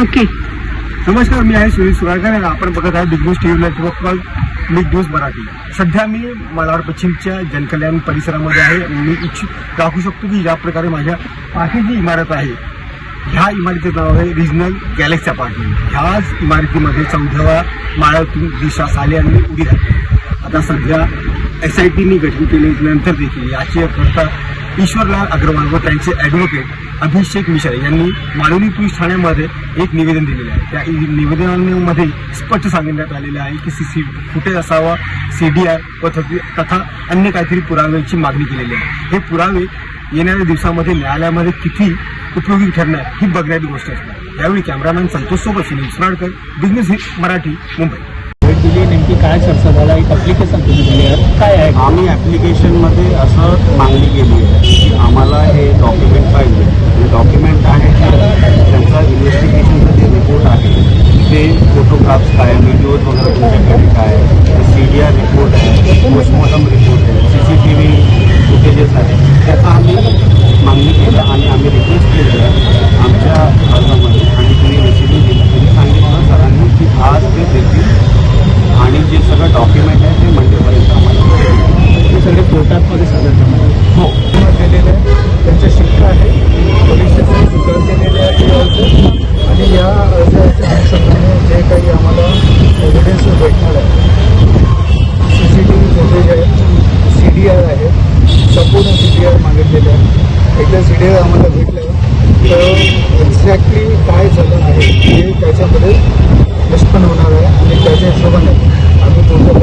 Okay नमस्कार मी आहे सुनील सुराळकर आणि आपण बघत आहे big news TV network big news Marathi. सध्या मी मालाड पश्चिमच्या जनकल्याण परिसरामध्ये आहे. मी इच्छुक दाखवू शकतो की ज्या प्रकारे माझ्या पाठी जी इमारत आहे ह्या इमारतीचं नाव आहे रिजनल गॅलेक्सी अपार्टमेंट ह्याच इमारतीमध्ये चौदाव्या माळातून दिशा साले आणि उडी राहते आता सध्या एस आय टीने गठीत केल्यानंतर देखील याचे करता ईश्वरलाल अग्रवाल व त्यांचे ॲडव्होकेट अभिषेक मिश्रा यांनी मालवणी पोलीस ठाण्यामध्ये एक निवेदन दिलेलं आहे. त्या निवेदनामध्ये स्पष्ट सांगण्यात आलेले आहे की सी सी फुटेज असावा सी डी आर व तथा अन्य काहीतरी पुराव्यांची मागणी केलेली आहे. हे पुरावे येणाऱ्या दिवसामध्ये न्यायालयामध्ये किती उपयोगी ठरणार ही बघण्याची गोष्ट असणार. यावेळी कॅमेरामॅन संतोष सोबत सुनील सुराडकर बिझनेस हिट मराठी मुंबई. भेट दिली काय चर्चा झाला? एक अप्लिकेशन तुम्ही दिली आहे. काय आहे? आम्ही ॲप्लिकेशनमध्ये असं मागणी केली आहे की आम्हाला हे डॉक्युमेंट पाहिजे. हे डॉक्युमेंट आहे त्यांचा इन्व्हेस्टिगेशनचा जे रिपोर्ट आहे ते फोटोग्राफ्स काय व्हिडिओज वगैरे तुमच्याकडे काय सी डी आर रिपोर्ट आहे पोस्टमॉर्टम रिपोर्ट आहे C C T V footages आहे त्याचा आम्ही मागणी केलं आणि आम्ही रिक्वेस्ट केलं आमच्या अर्जामध्ये आणि तुम्ही रेसिपी दिली त्यांनी सांगितलं सरांनी की आज ते देतील आणि जे सगळं डॉक्युमेंट आहे ते मंडेपर्यंत आम्हाला मिळेल. हे सगळे कोर्टामध्ये सादर करणार हो केलेले आहे त्यांच्या शिक्षा आहे पोलीस स्टेशन सुद्धा केलेले आहे हे अर्ज आणि या अर्जाच्या अनुषंगाने जे काही आम्हाला एव्हिडन्स भेटणार आहे C C T V footage आहे सी डी आर आहे संपूर्ण सी डी आर मागितलेले आहे. एकदा सी डी आर आम्हाला भेटलं तर एक्झॅक्टली काय झालं आहे हे त्याच्यामध्ये निष्पन्न होणार आहे आणि त्याच्या हिशोबाने आम्ही पुढचं